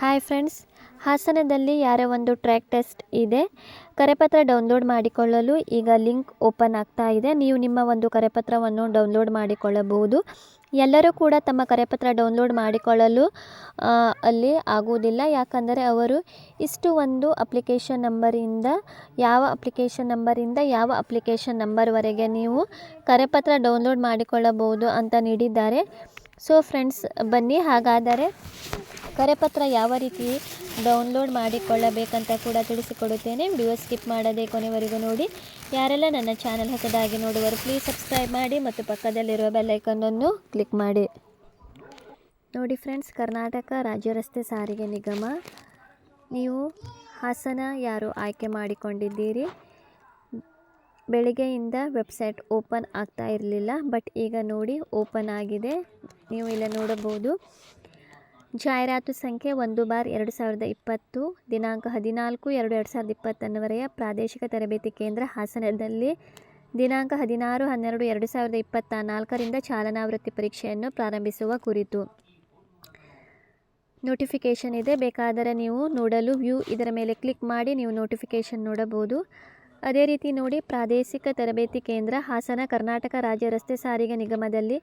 Hi friends ಹಾಸನದಲ್ಲಿ ಯಾರ ಒಂದು ಟ್ರ್ಯಾಕ್ ಟೆಸ್ಟ್ ಇದೆ. ಕರೆಪತ್ರ ಡೌನ್ಲೋಡ್ ಮಾಡಿಕೊಳ್ಳಲು ಈಗ ಲಿಂಕ್ ಓಪನ್ ಆಗ್ತಾ ಇದೆ. ನೀವು ನಿಮ್ಮ ಒಂದು ಕರೆಪತ್ರವನ್ನು ಡೌನ್ಲೋಡ್ ಮಾಡಿಕೊಳ್ಳಬಹುದು. ಎಲ್ಲರೂ ಕೂಡ ತಮ್ಮ ಕರೆಪತ್ರ ಡೌನ್ಲೋಡ್ ಮಾಡಿಕೊಳ್ಳಲು ಅಲ್ಲಿ ಆಗುವುದಿಲ್ಲ. ಯಾಕಂದರೆ ಅವರು ಇಷ್ಟು ಒಂದು ಅಪ್ಲಿಕೇಶನ್ ನಂಬರಿಂದ ಯಾವ ಅಪ್ಲಿಕೇಶನ್ ನಂಬರಿಂದ ಯಾವ ಅಪ್ಲಿಕೇಶನ್ ನಂಬರ್ವರೆಗೆ ನೀವು ಕರೆಪತ್ರ ಡೌನ್ಲೋಡ್ ಮಾಡಿಕೊಳ್ಳಬಹುದು ಅಂತ ನೀಡಿದ್ದಾರೆ. ಸೊ ಫ್ರೆಂಡ್ಸ್ ಬನ್ನಿ. ಹಾಗಾದರೆ ಕರೆಪತ್ರ ಯಾವ ರೀತಿ ಡೌನ್ಲೋಡ್ ಮಾಡಿಕೊಳ್ಳಬೇಕಂತ ಕೂಡ ತಿಳಿಸಿಕೊಡುತ್ತೇನೆ. ವಿಡಿಯೋ ಸ್ಕಿಪ್ ಮಾಡದೆ ಕೊನೆವರೆಗೂ ನೋಡಿ. ಯಾರೆಲ್ಲ ನನ್ನ ಚಾನಲ್ ಹೊಸದಾಗಿ ನೋಡುವರು ಪ್ಲೀಸ್ ಸಬ್ಸ್ಕ್ರೈಬ್ ಮಾಡಿ ಮತ್ತು ಪಕ್ಕದಲ್ಲಿರುವ ಬೆಲ್ಲೈಕನ್ನನ್ನು ಕ್ಲಿಕ್ ಮಾಡಿ. ನೋಡಿ ಫ್ರೆಂಡ್ಸ್ ಕರ್ನಾಟಕ ರಾಜ್ಯ ರಸ್ತೆ ಸಾರಿಗೆ ನಿಗಮ, ನೀವು ಹಾಸನ ಯಾರು ಆಯ್ಕೆ ಮಾಡಿಕೊಂಡಿದ್ದೀರಿ? ಬೆಳಿಗ್ಗೆಯಿಂದ ವೆಬ್ಸೈಟ್ ಓಪನ್ ಆಗ್ತಾ ಇರಲಿಲ್ಲ ಬಟ್ ಈಗ ನೋಡಿ ಓಪನ್ ಆಗಿದೆ. ನೀವು ಇಲ್ಲ ನೋಡಬಹುದು. ಜಾಹೀರಾತು ಸಂಖ್ಯೆ ಒಂದು ಬಾರ್ ಎರಡು ಸಾವಿರದ ಇಪ್ಪತ್ತು, ದಿನಾಂಕ ಹದಿನಾಲ್ಕು ಎರಡು ಎರಡು ಸಾವಿರದ ಇಪ್ಪತ್ತೊಂದವರೆಯ ಪ್ರಾದೇಶಿಕ ತರಬೇತಿ ಕೇಂದ್ರ ಹಾಸನದಲ್ಲಿ ದಿನಾಂಕ ಹದಿನಾರು ಹನ್ನೆರಡು ಎರಡು ಸಾವಿರದ ಇಪ್ಪತ್ತ ನಾಲ್ಕರಿಂದ ಚಾಲನಾವೃತ್ತಿ ಪರೀಕ್ಷೆಯನ್ನು ಪ್ರಾರಂಭಿಸುವ ಕುರಿತು. ನೋಟಿಫಿಕೇಷನ್ ಇದೆ. ಬೇಕಾದರೆ ನೀವು ನೋಡಲು ವ್ಯೂ ಇದರ ಮೇಲೆ ಕ್ಲಿಕ್ ಮಾಡಿ ನೀವು ನೋಟಿಫಿಕೇಷನ್ ನೋಡಬಹುದು. ಅದೇ ರೀತಿ ನೋಡಿ, ಪ್ರಾದೇಶಿಕ ತರಬೇತಿ ಕೇಂದ್ರ ಹಾಸನ, ಕರ್ನಾಟಕ ರಾಜ್ಯ ರಸ್ತೆ ಸಾರಿಗೆ ನಿಗಮದಲ್ಲಿ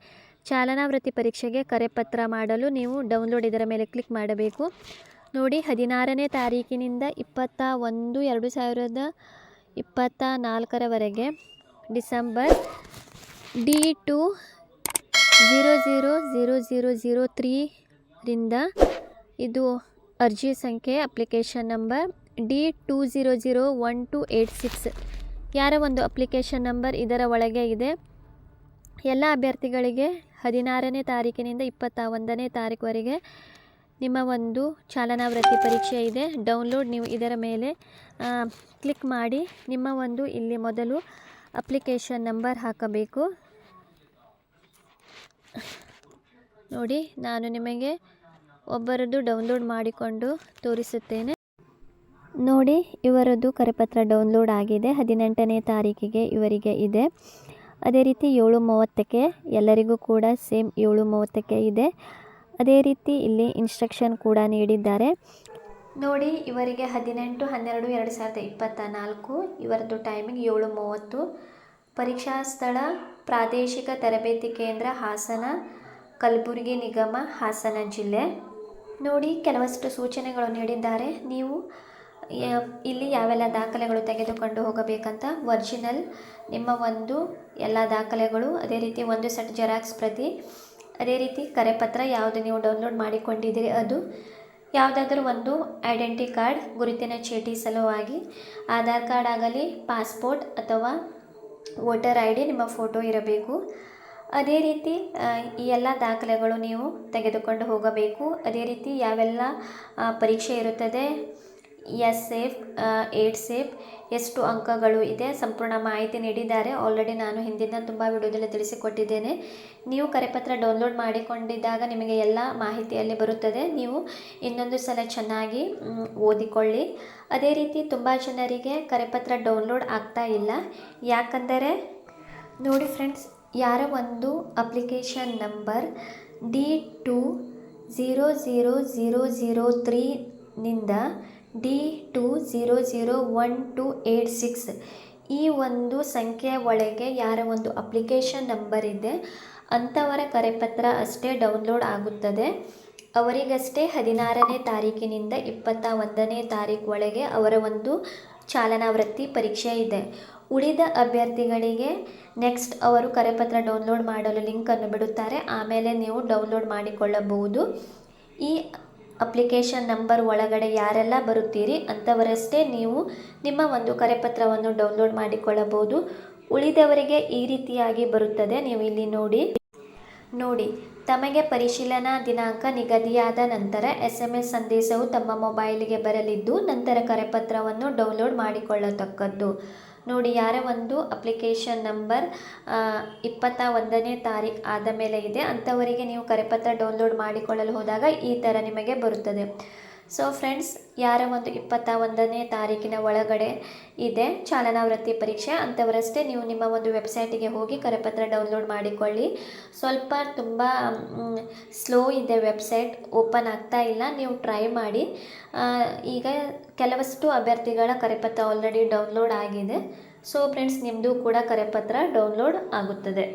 ಚಾಲನಾ ವೃತ್ತಿ ಪರೀಕ್ಷೆಗೆ ಕರೆಪತ್ರ ಮಾಡಲು ನೀವು ಡೌನ್ಲೋಡ್ ಇದರ ಮೇಲೆ ಕ್ಲಿಕ್ ಮಾಡಬೇಕು. ನೋಡಿ, ಹದಿನಾರನೇ ತಾರೀಕಿನಿಂದ ಇಪ್ಪತ್ತ ಒಂದು ಎರಡು ಸಾವಿರದ ಇಪ್ಪತ್ತ ನಾಲ್ಕರವರೆಗೆ December D two zero zero zero zero zero ತ್ರೀರಿಂದ ಇದು ಅರ್ಜಿ ಸಂಖ್ಯೆ, application number D two zero zero one two eight six ಯಾರ ಒಂದು ಅಪ್ಲಿಕೇಶನ್ ನಂಬರ್ ಇದರ ಒಳಗೆ ಇದೆ. ಎಲ್ಲ ಅಭ್ಯರ್ಥಿಗಳಿಗೆ ಹದಿನಾರನೇ ತಾರೀಕಿನಿಂದ ಇಪ್ಪತ್ತ ಒಂದನೇ ತಾರೀಕುವರೆಗೆ ನಿಮ್ಮ ಒಂದು ಚಾಲನಾ ವೃತ್ತಿ ಪರೀಕ್ಷೆ ಇದೆ. ಡೌನ್ಲೋಡ್ ನೀವು ಇದರ ಮೇಲೆ ಕ್ಲಿಕ್ ಮಾಡಿ ನಿಮ್ಮ ಒಂದು ಇಲ್ಲಿ ಮೊದಲು ಅಪ್ಲಿಕೇಶನ್ ನಂಬರ್ ಹಾಕಬೇಕು. ನೋಡಿ, ನಾನು ನಿಮಗೆ ಒಬ್ಬರದ್ದು ಡೌನ್ಲೋಡ್ ಮಾಡಿಕೊಂಡು ತೋರಿಸುತ್ತೇನೆ. ನೋಡಿ, ಇವರದ್ದು ಕರೆಪತ್ರ ಡೌನ್ಲೋಡ್ ಆಗಿದೆ. ಹದಿನೆಂಟನೇ ತಾರೀಕಿಗೆ ಇವರಿಗೆ ಇದೆ. ಅದೇ ರೀತಿ ಏಳು ಮೂವತ್ತಕ್ಕೆ ಎಲ್ಲರಿಗೂ ಕೂಡ ಸೇಮ್ ಏಳು ಮೂವತ್ತಕ್ಕೆ ಇದೆ. ಅದೇ ರೀತಿ ಇಲ್ಲಿ ಇನ್ಸ್ಟ್ರಕ್ಷನ್ ಕೂಡ ನೀಡಿದ್ದಾರೆ. ನೋಡಿ, ಇವರಿಗೆ ಹದಿನೆಂಟು, ಹನ್ನೆರಡು, ಎರಡು ಸಾವಿರದ ಇಪ್ಪತ್ತ ನಾಲ್ಕು ಇವರದ್ದು ಟೈಮಿಂಗ್ ಏಳು ಮೂವತ್ತು. ಪರೀಕ್ಷಾ ಸ್ಥಳ, ಪ್ರಾದೇಶಿಕ ತರಬೇತಿ ಕೇಂದ್ರ ಹಾಸನ, ಕಲಬುರಗಿ ನಿಗಮ, ಹಾಸನ ಜಿಲ್ಲೆ. ನೋಡಿ, ಕೆಲವಷ್ಟು ಸೂಚನೆಗಳು ನೀಡಿದ್ದಾರೆ. ನೀವು ಇಲ್ಲಿ ಯಾವೆಲ್ಲ ದಾಖಲೆಗಳು ತೆಗೆದುಕೊಂಡು ಹೋಗಬೇಕಂತ ಒರ್ಜಿನಲ್ ನಿಮ್ಮ ಒಂದು ಎಲ್ಲ ದಾಖಲೆಗಳು, ಅದೇ ರೀತಿ ಒಂದು ಸೆಟ್ ಜೆರಾಕ್ಸ್ ಪ್ರತಿ, ಅದೇ ರೀತಿ ಕರೆಪತ್ರ ಯಾವುದು ನೀವು ಡೌನ್ಲೋಡ್ ಮಾಡಿಕೊಂಡಿದ್ದೀರಿ ಅದು, ಯಾವುದಾದ್ರೂ ಒಂದು ಐಡೆಂಟಿ ಕಾರ್ಡ್ ಗುರುತಿನ ಚೀಟಿ ಸಲುವಾಗಿ, ಆಧಾರ್ ಕಾರ್ಡ್ ಆಗಲಿ, ಪಾಸ್ಪೋರ್ಟ್ ಅಥವಾ ವೋಟರ್ ಐ ಡಿ ನಿಮ್ಮ ಫೋಟೋ ಇರಬೇಕು. ಅದೇ ರೀತಿ ಈ ಎಲ್ಲ ದಾಖಲೆಗಳು ನೀವು ತೆಗೆದುಕೊಂಡು ಹೋಗಬೇಕು. ಅದೇ ರೀತಿ ಯಾವೆಲ್ಲ ಪರೀಕ್ಷೆ ಇರುತ್ತದೆ ಎಸ್ ಸೇಫ್ ಏಟ್ ಸೇಫ್, ಎಷ್ಟು ಅಂಕಗಳು ಇದೆ, ಸಂಪೂರ್ಣ ಮಾಹಿತಿ ನೀಡಿದ್ದಾರೆ. ಆಲ್ರೆಡಿ ನಾನು ಹಿಂದಿನ ತುಂಬ ವಿಡಿಯೋದಲ್ಲಿ ತಿಳಿಸಿಕೊಟ್ಟಿದ್ದೇನೆ. ನೀವು ಕರೆಪತ್ರ ಡೌನ್ಲೋಡ್ ಮಾಡಿಕೊಂಡಿದ್ದಾಗ ನಿಮಗೆ ಎಲ್ಲ ಮಾಹಿತಿಯಲ್ಲಿ ಬರುತ್ತದೆ. ನೀವು ಇನ್ನೊಂದು ಸಲ ಚೆನ್ನಾಗಿ ಓದಿಕೊಳ್ಳಿ. ಅದೇ ರೀತಿ ತುಂಬ ಜನರಿಗೆ ಕರೆಪತ್ರ ಡೌನ್ಲೋಡ್ ಆಗ್ತಾ ಇಲ್ಲ. ಯಾಕಂದರೆ, ನೋಡಿ ಫ್ರೆಂಡ್ಸ್, ಯಾರ ಒಂದು application number D two zero zero zero zero ತ್ರೀನಿಂದ D two zero zero one two eight six. ಈ ಒಂದು ಸಂಖ್ಯೆ ಒಳಗೆ ಯಾರ ಒಂದು ಅಪ್ಲಿಕೇಶನ್ ನಂಬರ್ ಇದೆ, ಅಂಥವರ ಕರೆಪತ್ರ ಅಷ್ಟೇ ಡೌನ್ಲೋಡ್ ಆಗುತ್ತದೆ. ಅವರಿಗಷ್ಟೇ ಹದಿನಾರನೇ ತಾರೀಕಿನಿಂದ ಇಪ್ಪತ್ತ ಒಂದನೇ ತಾರೀಕು ಒಳಗೆ ಅವರ ಒಂದು ಚಾಲನಾ ವೃತ್ತಿ ಪರೀಕ್ಷೆ ಇದೆ. ಉಳಿದ ಅಭ್ಯರ್ಥಿಗಳಿಗೆ ನೆಕ್ಸ್ಟ್ ಅವರು ಕರೆಪತ್ರ ಡೌನ್ಲೋಡ್ ಮಾಡಲು ಲಿಂಕನ್ನು ಬಿಡುತ್ತಾರೆ. ಆಮೇಲೆ ನೀವು ಡೌನ್ಲೋಡ್ ಮಾಡಿಕೊಳ್ಳಬಹುದು. ಈ ಅಪ್ಲಿಕೇಶನ್ ನಂಬರ್ ಒಳಗಡೆ ಯಾರೆಲ್ಲ ಬರುತ್ತೀರಿ ಅಂಥವರಷ್ಟೇ ನೀವು ನಿಮ್ಮ ಒಂದು ಕರೆಪತ್ರವನ್ನು ಡೌನ್ಲೋಡ್ ಮಾಡಿಕೊಳ್ಳಬಹುದು. ಉಳಿದವರಿಗೆ ಈ ರೀತಿಯಾಗಿ ಬರುತ್ತದೆ. ನೀವು ಇಲ್ಲಿ ನೋಡಿ. ನೋಡಿ. ತಮಗೆ ಪರಿಶೀಲನಾ ದಿನಾಂಕ ನಿಗದಿಯಾದ ನಂತರ ಎಸ್ ಎಂ ಎಸ್ ಸಂದೇಶವು ತಮ್ಮ ಮೊಬೈಲಿಗೆ ಬರಲಿದ್ದು, ನಂತರ ಕರೆಪತ್ರವನ್ನು ಡೌನ್ಲೋಡ್ ಮಾಡಿಕೊಳ್ಳತಕ್ಕದ್ದು. ನೋಡಿ, ಯಾರ ಒಂದು ಅಪ್ಲಿಕೇಶನ್ ನಂಬರ್ ಇಪ್ಪತ್ತ ಒಂದನೇ ತಾರೀಕು ಆದ ಮೇಲೆ ಇದೆ. ಅಂಥವರಿಗೆ ನೀವು ಕರೆಪತ್ರ ಡೌನ್ಲೋಡ್ ಮಾಡಿಕೊಳ್ಳಲು ಹೋದಾಗ ಈ ಥರ ನಿಮಗೆ ಬರುತ್ತದೆ. ಸೊ ಫ್ರೆಂಡ್ಸ್ ಯಾರ ಒಂದು ಇಪ್ಪತ್ತ ಒಂದನೇ ತಾರೀಕಿನ ಒಳಗಡೆ ಇದೆ ಚಾಲನಾ ವೃತ್ತಿ ಪರೀಕ್ಷೆ ಅಂಥವರಷ್ಟೇ ನೀವು ನಿಮ್ಮ ಒಂದು ವೆಬ್ಸೈಟಿಗೆ ಹೋಗಿ ಕರೆಪತ್ರ ಡೌನ್ಲೋಡ್ ಮಾಡಿಕೊಳ್ಳಿ. ಸ್ವಲ್ಪ ತುಂಬ ಸ್ಲೋ ಇದೆ ವೆಬ್ಸೈಟ್, ಓಪನ್ ಆಗ್ತಾ ಇಲ್ಲ, ನೀವು ಟ್ರೈ ಮಾಡಿ. ಈಗ ಕೆಲವಷ್ಟು ಅಭ್ಯರ್ಥಿಗಳ ಕರೆಪತ್ರ ಆಲ್ರೆಡಿ ಡೌನ್ಲೋಡ್ ಆಗಿದೆ. ಸೊ ಫ್ರೆಂಡ್ಸ್ ನಿಮ್ಮದು ಕೂಡ ಕರೆಪತ್ರ ಡೌನ್ಲೋಡ್ ಆಗುತ್ತದೆ.